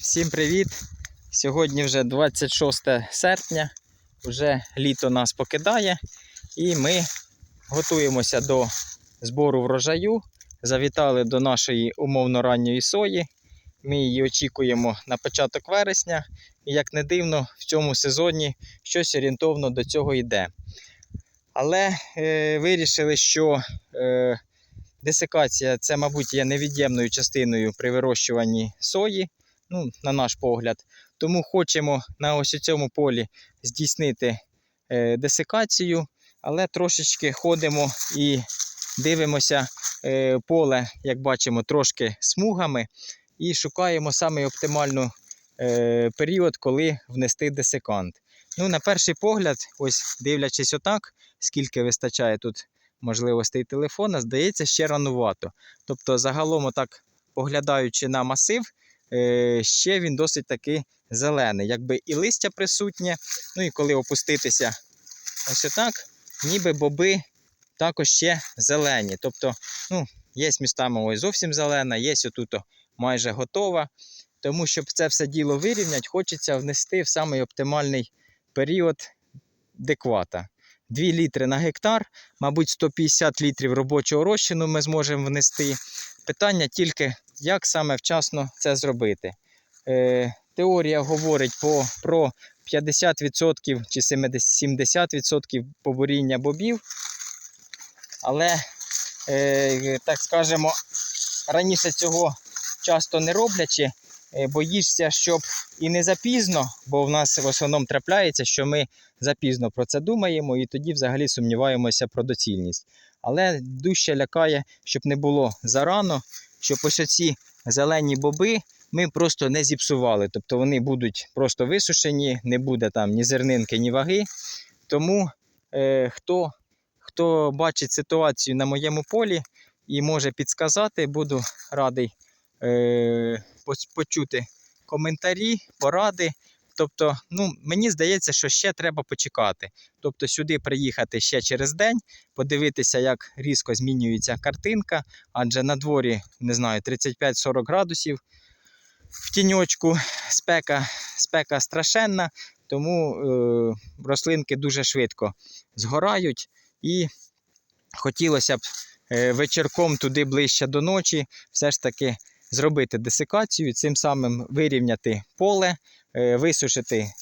Всім привіт! Сьогодні вже 26 серпня, вже літо нас покидає і ми готуємося до збору врожаю. Завітали до нашої умовно ранньої сої. Ми її очікуємо на початок вересня. І як не дивно, в цьому сезоні щось орієнтовно до цього йде. Але е, вирішили, що е, десикація це, мабуть, є невід'ємною частиною при вирощуванні сої ну, на наш погляд. Тому хочемо на ось цьому полі здійснити е, десикацію, але трошечки ходимо і дивимося е, поле, як бачимо, трошки смугами, і шукаємо саме оптимальний е, період, коли внести десикант. Ну, на перший погляд, ось дивлячись отак, скільки вистачає тут можливостей телефона, здається, ще ранувато. Тобто, загалом, отак, поглядаючи на масив, ще він досить таки зелений. Якби і листя присутнє, ну і коли опуститися ось отак, ніби боби також ще зелені. Тобто, ну, є містами ось зовсім зелена, є отут майже готова. Тому, щоб це все діло вирівняти, хочеться внести в самий оптимальний період деквата. 2 літри на гектар, мабуть, 150 літрів робочого розчину ми зможемо внести. Питання тільки, як саме вчасно це зробити. Е, теорія говорить по, про 50% чи 70% побуріння бобів. Але, е, так скажемо, раніше цього часто не роблячи, е, боїшся, щоб і не запізно, бо в нас в основному трапляється, що ми запізно про це думаємо і тоді взагалі сумніваємося про доцільність. Але дужче лякає, щоб не було зарано, щоб ось оці зелені боби ми просто не зіпсували. Тобто вони будуть просто висушені, не буде там ні зернинки, ні ваги. Тому е, хто, хто бачить ситуацію на моєму полі і може підсказати, буду радий е, почути коментарі, поради. Тобто, ну, мені здається, що ще треба почекати. Тобто сюди приїхати ще через день, подивитися, як різко змінюється картинка, адже на дворі, не знаю, 35-40 градусів в тіньочку, спека, спека страшенна, тому е, рослинки дуже швидко згорають. І хотілося б е, вечірком туди ближче до ночі, все ж таки зробити десикацію, цим самим вирівняти поле, е, висушити, е,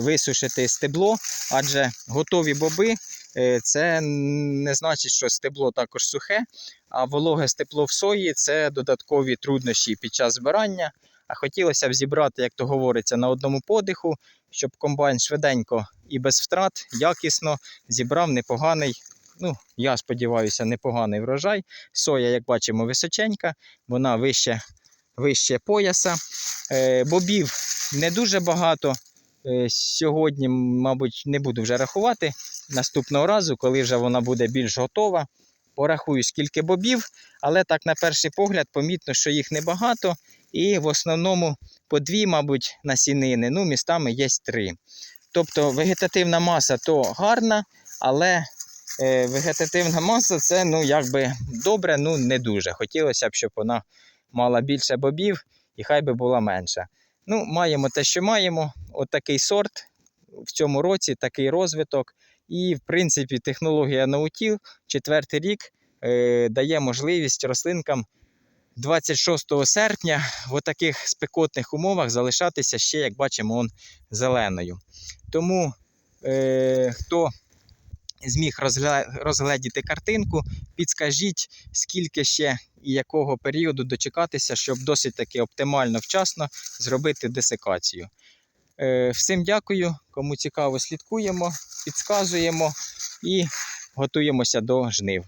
висушити стебло, адже готові боби е, це не значить, що стебло також сухе, а вологе стебло в сої це додаткові труднощі під час збирання. А хотілося б зібрати, як то говориться, на одному подиху, щоб комбайн швиденько і без втрат якісно зібрав непоганий, ну, я сподіваюся, непоганий врожай. Соя, як бачимо, височенька, вона вище, вище пояса. Е, бобів не дуже багато. Е, сьогодні, мабуть, не буду вже рахувати. Наступного разу, коли вже вона буде більш готова, порахую, скільки бобів, але так, на перший погляд, помітно, що їх небагато. І в основному по дві, мабуть, насінини, ну, містами є три. Тобто вегетативна маса то гарна, але вегетативна маса це ну, якби добре, ну не дуже. Хотілося б, щоб вона мала більше бобів і хай би була менша. Ну, маємо те, що маємо. От такий сорт в цьому році, такий розвиток. І, в принципі, технологія наутіл четвертий рік е, дає можливість рослинкам 26 серпня в таких спекотних умовах залишатися ще, як бачимо, он зеленою. Тому е, хто зміг розгледіти картинку, підскажіть, скільки ще і якого періоду дочекатися, щоб досить таки оптимально вчасно зробити десикацію. Е, всім дякую, кому цікаво, слідкуємо, підказуємо і готуємося до жнив.